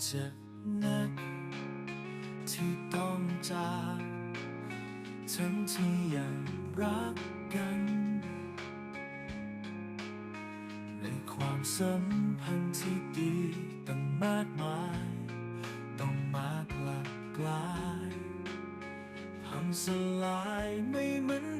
เจ็บนัก ที่ต้องจากทั้งที่ยังรักกัน ในความสัมพันธ์ที่ดีตั้งมากมาย ต้องมากหลากหลายพังสลายไม่เหมือน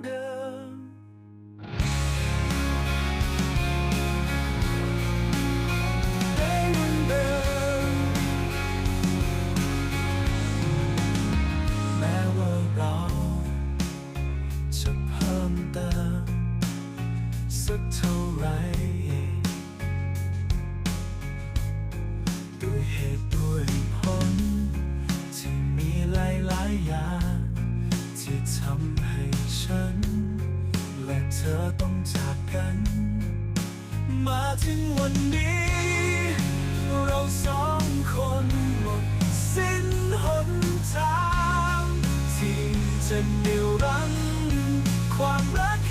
เธอต้องจากกัน มาถึงวันนี้ เราสองคนหมดสิ้นหนทาง ที่จะนิรันดร์ความรัก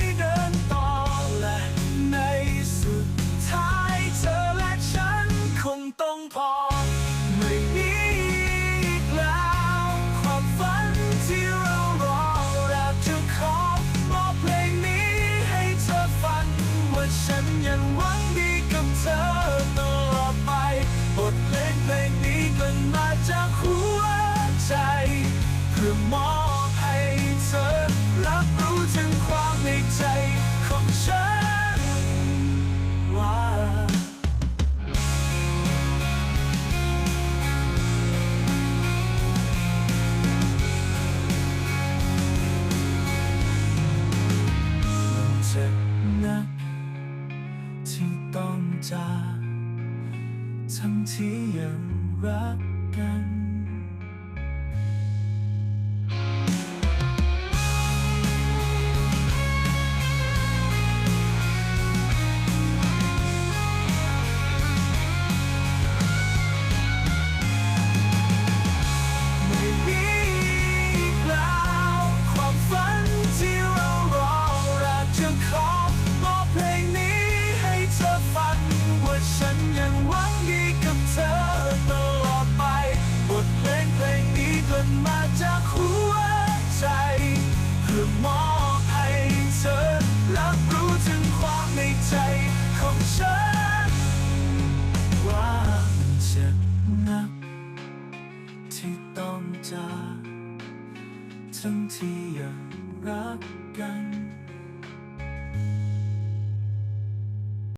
มอบให้เธอ รับรู้ถึงความในใจของฉันว่ามันเจ็บนักที่ต้องจากทั้งที่ยังรักกัน จา ทั้งที่ยังรักกัน